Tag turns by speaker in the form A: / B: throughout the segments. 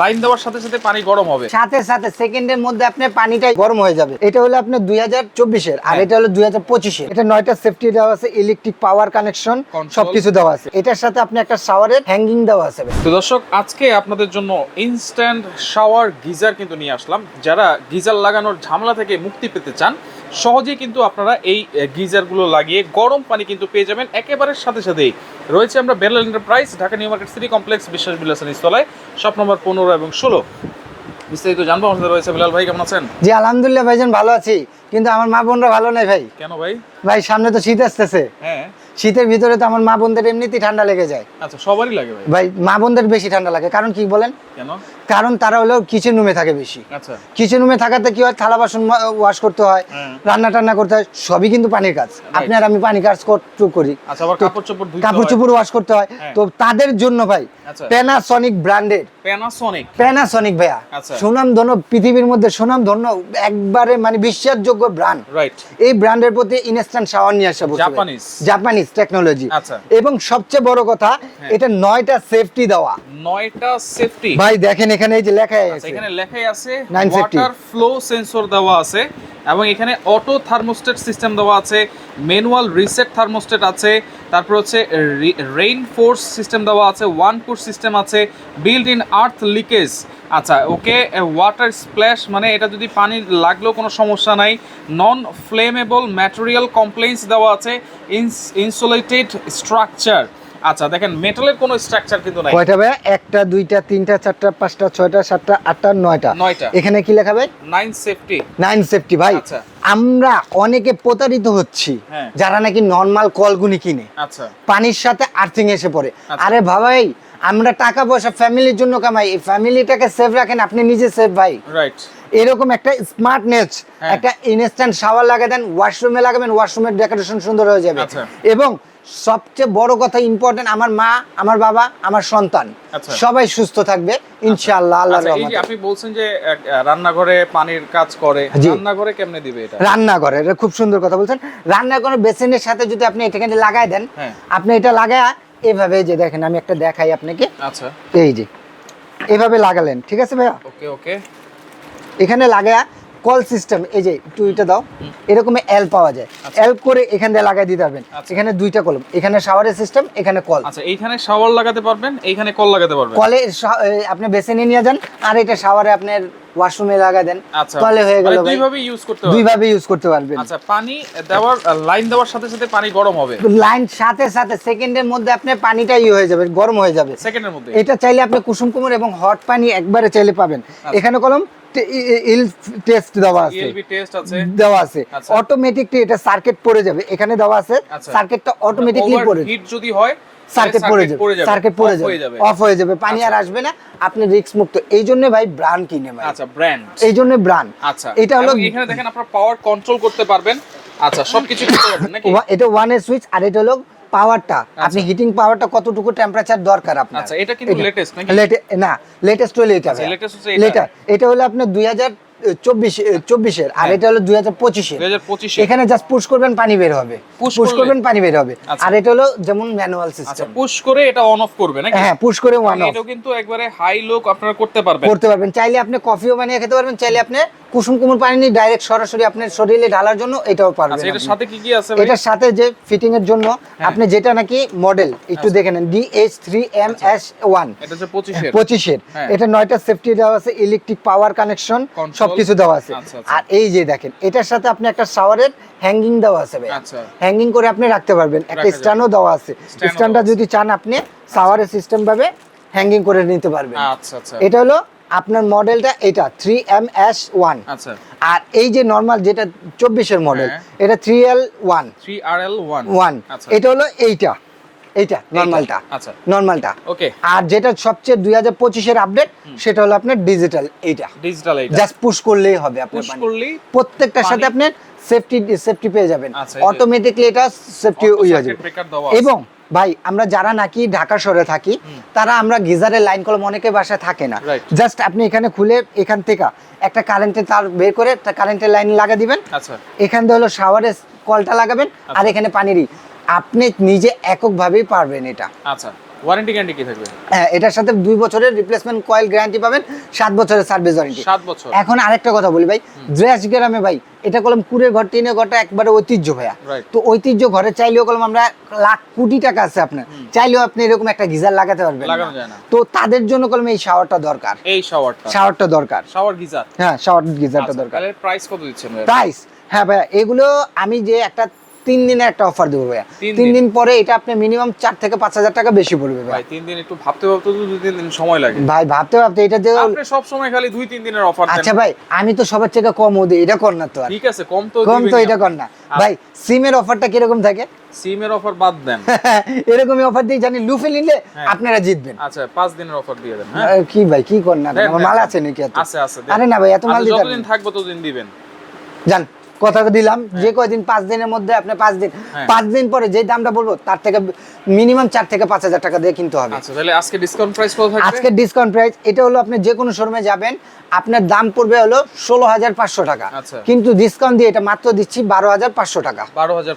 A: Line দেওয়ার সাথে সাথে পানি গরম হবে
B: সাথে সাথে সেকেন্ডের মধ্যে আপনার পানিটা গরম হয়ে যাবে এটা হলো আপনার দুই হাজার চব্বিশের আর হ্যাঁ। এটা হলো দুই হাজার পঁচিশের এটা নয়টা সেফটি দেওয়া আছে ইলেকট্রিক পাওয়ার কানেকশন সবকিছু দেওয়া আছে এটার সাথে আপনি একটা শাওয়ারের হ্যাঙ্গিং দেওয়া আছে
A: তো দর্শক আজকে আপনাদের জন্য ইনস্ট্যান্ট শাওয়ার গিজার কিন্তু নিয়ে আসলাম যারা গিজার লাগানোর ঝামেলা থেকে মুক্তি পেতে চান সহজেই কিন্তু আপনারা এই গিজারগুলো লাগিয়ে গরম পানি কিন্তু পেয়ে যাবেন একেবারে সাথে সাথেই রয়েছে আমরা Belal enterprise Dhaka new market city complex Biswas বিলাসন ইস্তলায় শপ নম্বর পনেরো এবং ষোলো বিস্তারিত জানবো আমাদের রয়েছে বিলাল ভাই কেমন আছেন
B: জি আলহামদুলিল্লাহ ভাইজান ভালো আছি কিন্তু আমার মা বোনরা ভালো নাই ভাই কেন ভাই ভাই সামনে তো শীত আসতেছে হ্যাঁ শীতের ভিতরে তো আমার মা বোনদের এমনিতেই ঠান্ডা লেগে যায়
A: আচ্ছা সবারই লাগে ভাই
B: ভাই মা বোনদের বেশি ঠান্ডা লাগে কারণ কি বলেন কেন কারণ তারা হলো কিচেন রুমে থাকে বেশি আচ্ছা কিচেন রুমে থাকাতে কি হয় থালা বাসন ওয়াশ করতে হয় হ্যাঁ। রান্না টান্না করতে হয় সবই কিন্তু পানির কাজ আপনি আর আমি পানি কাজ করতে করি
A: আচ্ছা আবার কাপড় চোপড় ধুই
B: কাপড় চোপড় ওয়াশ করতে হয় হ্যাঁ। তো তাদের জন্য ভাই প্যানাসনিক ব্র্যান্ডের প্যানাসনিক প্যানাসনিক ভাইয়া আচ্ছা। সুনাম ধন্য পৃথিবীর মধ্যে সুনাম ধন্য একবারে মানে বিশ্বাসযোগ্য নির্ভরযোগ্য ব্র্যান্ড রাইট এই ব্র্যান্ডের প্রতি ইনস্ট্যান্ট শাওয়ার নিয়ে আসা জাপানিজ জাপানিজ টেকনোলজি আচ্ছা এবং সবচেয়ে বড় কথা হ্যাঁ। এটা নয়টা সেফটি দেওয়া
A: নয়টা সেফটি
B: ভাই দেখেন এখানে এই যে লেখা আচ্ছা, আছে
A: এখানে লেখাই আছে ওয়াটার ফ্লো সেন্সর দেওয়া আছে এবং এখানে অটো থার্মোস্টেট সিস্টেম দেওয়া আছে ম্যানুয়াল রিসেট থার্মোস্টেট আছে তারপর হচ্ছে রেইন ফোর্স সিস্টেম দেওয়া আছে ওয়ান ফোর্স সিস্টেম আছে বিল্ট ইন আর্থ লিকেজ আচ্ছা ওকে ওয়াটার স্প্ল্যাশ মানে এটা যদি পানি লাগলেও কোনো সমস্যা নাই নন ফ্লেমেবল ম্যাটেরিয়াল কমপ্লেন্স দেওয়া আছে ইনসুলেটেড স্ট্রাকচার আচ্ছা দেখেন মেটালের কোনো স্ট্রাকচার কিন্তু নাই
B: কয়টা ভাই একটা দুইটা তিনটা চারটা পাঁচটা ছয়টা সাতটা আটটা নয়টা নয়টা এখানে কি লেখাবে
A: নাইন সেফটি
B: নাইন সেফটি ভাই আচ্ছা আমরা অনেকে প্রতারিত হচ্ছি হ্যাঁ। যারা নাকি নর্মাল কলগুনি কিনে আচ্ছা। পানির সাথে আর্থিং এসে পড়ে আচ্ছা। আরে ভাবাই আমরা টাকা পয়সা ফ্যামিলির জন্য কামাই এই ফ্যামিলিটাকে সেভ রাখেন আপনি নিজে সেভ ভাই রাইট এরকম একটা স্মার্টনেস হ্যাঁ। একটা ইনস্ট্যান্ট শাওয়ার লাগিয়ে দেন ওয়াশরুমে লাগাবেন ওয়াশরুমের ডেকোরেশন সুন্দর হয়ে যাবে আচ্ছা। এবং সবচেয়ে বড় কথা ইম্পর্টেন্ট আমার মা আমার বাবা আমার সন্তান আচ্ছা। সবাই সুস্থ থাকবে আচ্ছা। ইনশাআল্লাহ আল্লাহ আচ্ছা,
A: আপনি বলছেন যে রান্নাঘরে পানির কাজ করে রান্নাঘরে কেমনে দিবে এটা
B: রান্নাঘরে খুব সুন্দর কথা বলছেন রান্নাঘরে বেসিনের সাথে যদি আপনি এটাকে লাগাই দেন হ্যাঁ। আপনি এটা লাগায় এভাবে যে দেখেন আমি একটা দেখাই আপনাকে আচ্ছা এই যে এভাবে লাগালেন ঠিক আছে ভাইয়া ওকে ওকে এখানে লাগায় কল সিস্টেম এই যে টুইটা দাও এরকম এল পাওয়া যায় এল আচ্ছা। করে এখান দিয়ে লাগাই দিতে পারবেন আচ্ছা। এখানে দুইটা কলম এখানে শাওয়ারের সিস্টেম এখানে কল
A: আচ্ছা এইখানে শাওয়ার লাগাতে পারবেন এইখানে কল লাগাতে পারবেন
B: কলে আপনি বেছে নিয়ে নিয়ে যান আর এটা শাওয়ারে আপনার ওয়াশরুমে লাগা দেন তাহলে আচ্ছা। হয়ে গেল দুই
A: ভাবে ইউজ করতে পারবেন
B: দুই ভাবে ইউজ করতে পারবেন
A: আচ্ছা পানি দেওয়ার লাইন দেওয়ার সাথে সাথে পানি গরম হবে
B: লাইন সাথে সাথে সেকেন্ডের মধ্যে আপনি পানিটা ইউ হয়ে যাবে গরম হয়ে যাবে সেকেন্ডের মধ্যে এটা চাইলে আপনি কুসুম কুমার এবং হট পানি একবারে চাইলে পাবেন এখানে কলম এল টেস্ট দেওয়া আছে
A: এলবি টেস্ট আছে
B: দেওয়া আছে অটোমেটিকলি আচ্ছা। এটা সার্কিট পড়ে যাবে এখানে দেওয়া আছে সার্কিটটা আচ্ছা। অটোমেটিকলি মানে পড়ে
A: হিট যদি হয় সার্কিট পড়ে
B: যাবে সার্কিট পড়ে যাবে অফ হয়ে যাবে পানি আর আচ্ছা। আসবে না আপনি রিস্ক মুক্ত এই জন্য ভাই ব্র্যান্ড কিনে ভাই আচ্ছা ব্র্যান্ড এই জন্য ব্র্যান্ড
A: আচ্ছা এটা হলো এখানে দেখেন আপনারা পাওয়ার কন্ট্রোল করতে পারবেন আচ্ছা সবকিছু করতে পারবেন নাকি
B: এটা ওয়ান এ সুইচ আর এটা হলো পাওয়ারটা আচ্ছা। আপনি হিটিং পাওয়ারটা কতটুকু টেম্পারেচার দরকার আপনার
A: আচ্ছা এটা কিন্তু লেটেস্ট নাকি
B: না লেটেস্ট হলো এটা লেটেস্ট আচ্ছা, এটা এটা হলো আপনার 2000 চব্বিশ আর হ্যাঁ। এটা হলো দুই হাজার এখানে জাস্ট পুশ করবেন পানি বের হবে পুশ করবেন পানি বের হবে আচ্ছা। আর এটা হলো যেমন ম্যানুয়াল সিস্টেম
A: পুশ করে এটা অন অফ করবে
B: হ্যাঁ পুশ করে অফ মানে
A: কিন্তু একবারে হাই আপনারা করতে পারবেন
B: করতে পারবেন চাইলে আপনি কফিও বানিয়ে খেতে পারবেন চাইলে আপনি কুসুম কুমুর পানি নিয়ে ডাইরেক্ট সরাসরি আপনার শরীরে ঢালার জন্য এটাও পারবেন আচ্ছা,
A: এটার সাথে কি কি আছে
B: এটার সাথে যে ফিটিং এর জন্য হ্যাঁ। আপনি যেটা নাকি মডেল একটু আচ্ছা। দেখে নেন H three M S one
A: এটা হচ্ছে পঁচিশের
B: পঁচিশের হ্যাঁ। এটা নয়টা সেফটি দেওয়া আছে ইলেকট্রিক পাওয়ার কানেকশন সবকিছু দেওয়া আছে আচ্ছা, আচ্ছা। আর এই যে দেখেন এটার সাথে আপনি একটা শাওয়ারের হ্যাঙ্গিং দেওয়া আছে ভাই হ্যাঙ্গিং আচ্ছা। করে আপনি রাখতে পারবেন একটা স্ট্যান্ডও দেওয়া আছে স্ট্যান্ডটা যদি চান আপনি শাওয়ারের সিস্টেম ভাবে হ্যাঙ্গিং করে নিতে পারবেন এটা হলো আপনার মডেলটা এটা থ্রি এম এস ওয়ান আর এই যে নর্মাল যেটা চব্বিশের মডেল হ্যাঁ। এটা থ্রি এল ওয়ান
A: থ্রি আর এল ওয়ান
B: ওয়ান এটা হলো এইটা এইটা নর্মালটা আচ্ছা নর্মালটা ওকে আর যেটা সবচেয়ে 2025 এর আপডেট সেটা হলো আপনার ডিজিটাল এইটা ডিজিটাল জাস্ট পুশ করলেই হবে আপনি প্রত্যেকটার সাথে আপনি সেফটি সেফটি পেয়ে যাবেন অটোমেটিক্যালি আচ্ছা, এটা সেফটি হয়ে যাবে এবং ভাই আমরা যারা নাকি ঢাকা শহরে থাকি তারা আমরা গিজারের লাইন কলম অনেকে বাসায় থাকে না জাস্ট আপনি এখানে খুলে এখান থেকে একটা কারেন্টের তার বের করে একটা কারেন্টের লাইন লাগিয়ে দিবেন আচ্ছা। এখান দিয়ে হলো শাওয়ারের কলটা লাগাবেন আর আচ্ছা। এখানে পানিরই আপনি নিজে এককভাবেই পারবেন এটা
A: আচ্ছা ওয়ারেন্টি গ্যারান্টি কি থাকবে
B: হ্যাঁ এটার সাথে দুই বছরের রিপ্লেসমেন্ট কয়েল গ্যারান্টি পাবেন সাত বছরের সার্ভিস ওয়ারেন্টি সাত বছর এখন আরেকটা কথা বলি ভাই জয়াস গ্রামে ভাই এটা কলম কুড়ে ঘর ঘরটা একবারে ঐতিহ্য ভাইয়া তো ঐতিহ্য ঘরে চাইলেও কলম আমরা লাখ কোটি টাকা আছে আপনার চাইলেও আপনি এরকম একটা গিজার লাগাতে পারবেন তো তাদের জন্য কলম এই শাওয়ারটা দরকার এই শাওয়ারটা শাওয়ারটা দরকার শাওয়ার গিজার হ্যাঁ শাওয়ার গিজারটা আচ্ছা, দরকার
A: প্রাইস কত দিচ্ছেন
B: প্রাইস হ্যাঁ ভাইয়া এগুলো আমি যে একটা তিন দিনে একটা অফার দেবো ভাইয়া তিন দিন পরে এটা আপনি মিনিমাম চার থেকে পাঁচ হাজার টাকা বেশি পড়বে ভাই
A: তিন দিন একটু ভাবতে ভাবতে তো দুই তিন দিন সময় লাগে
B: ভাই ভাবতে ভাবতে এটা যে
A: আপনি সব সময় খালি দুই তিন দিনের অফার
B: আচ্ছা ভাই আমি তো সবার থেকে কম ও দিই এটা কর না তো
A: ঠিক আছে কম তো কম
B: তো এটা কর না ভাই সিমের অফারটা কিরকম থাকে
A: সিমের অফার বাদ দেন
B: এরকমই অফার দিয়ে জানি লুফে নিলে হ্যাঁ। আপনারা জিতবেন
A: আচ্ছা পাঁচ দিনের অফার দিয়ে দেন
B: হ্যাঁ কি ভাই কি কর না মাল আছে নাকি আছে আছে আরে না ভাই এত আচ্ছা, মাল দিতে
A: যতদিন থাকবো ততদিন দিবেন
B: জান কথা দিলাম হ্যাঁ। যে কয়দিন পাঁচ দিনের মধ্যে আপনি পাঁচ দিন হ্যাঁ। পাঁচ দিন পরে যে দামটা বলবো তার থেকে মিনিমাম চার থেকে পাঁচ হাজার টাকা দিয়ে কিনতে হবে
A: আচ্ছা, আজকে ডিসকাউন্ট প্রাইস
B: আজকে ডিসকাউন্ট প্রাইস এটা হলো আপনি যে কোনো শোরুমে যাবেন আপনার দাম পড়বে হলো ষোলো হাজার পাঁচশো টাকা আচ্ছা। কিন্তু ডিসকাউন্ট দিয়ে এটা মাত্র দিচ্ছি বারো হাজার পাঁচশো টাকা বারো হাজার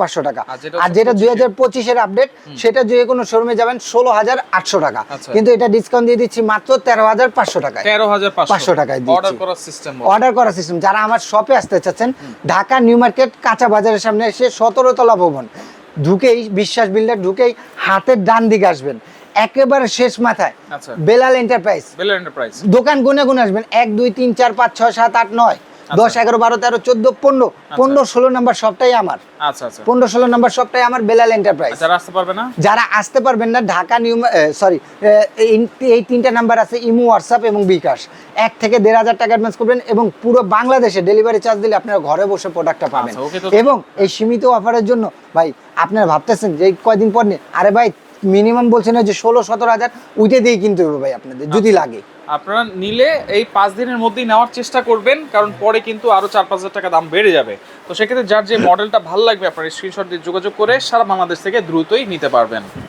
B: পাঁচশো টাকা আর যেটা দুই হাজার পঁচিশের আপডেট সেটা যে কোনো শোরুমে যাবেন ষোলো হাজার আটশো টাকা আচ্ছা। কিন্তু এটা ডিসকাউন্ট দিয়ে দিচ্ছি মাত্র তেরো হাজার পাঁচশো টাকা তেরো হাজার পাঁচশো টাকায় অর্ডার করার সিস্টেম যারা আমার শপে আসতে চাচ্ছে আছেন ঢাকা নিউ মার্কেট কাঁচা বাজারের সামনে এসে সতেরোতলা ভবন ঢুকেই বিশ্বাস বিল্ডার ঢুকেই হাতের ডান দিকে আসবেন একেবারে শেষ মাথায় আচ্ছা। বেলাল এন্টারপ্রাইজ বেলাল এন্টারপ্রাইজ দোকান গুনে গুনে আসবেন এক দুই তিন চার পাঁচ ছয় সাত আট নয় আচ্ছা। দশ এগারো বারো তেরো চোদ্দ পনেরো আচ্ছা। পনেরো ষোলো নাম্বার সবটাই আমার আচ্ছা, পনেরো ষোলো নাম্বার সবটাই আমার বেলাল এন্টারপ্রাইজ যারা আসতে যারা আসতে পারবেন না ঢাকা নিউ সরি এই তিনটা নাম্বার আছে ইমো হোয়াটসঅ্যাপ এবং বিকাশ এক থেকে দেড় হাজার টাকা অ্যাডভান্স করবেন এবং পুরো বাংলাদেশে ডেলিভারি চার্জ দিলে আপনারা ঘরে বসে প্রোডাক্টটা পাবেন এবং এই সীমিত অফারের জন্য ভাই আপনারা ভাবতেছেন যে কয়দিন পর নিয়ে আরে ভাই মিনিমাম বলছেন যে ষোলো সতেরো হাজার উঠে দিয়ে কিনতে হবে ভাই আপনাদের যদি লাগে
A: আপনারা নিলে এই পাঁচ দিনের মধ্যেই নেওয়ার চেষ্টা করবেন কারণ পরে কিন্তু আরও চার পাঁচ হাজার টাকা দাম বেড়ে যাবে তো সেক্ষেত্রে যার যে মডেলটা ভালো লাগবে আপনার স্ক্রিনশট দিয়ে যোগাযোগ করে সারা বাংলাদেশ থেকে দ্রুতই নিতে পারবেন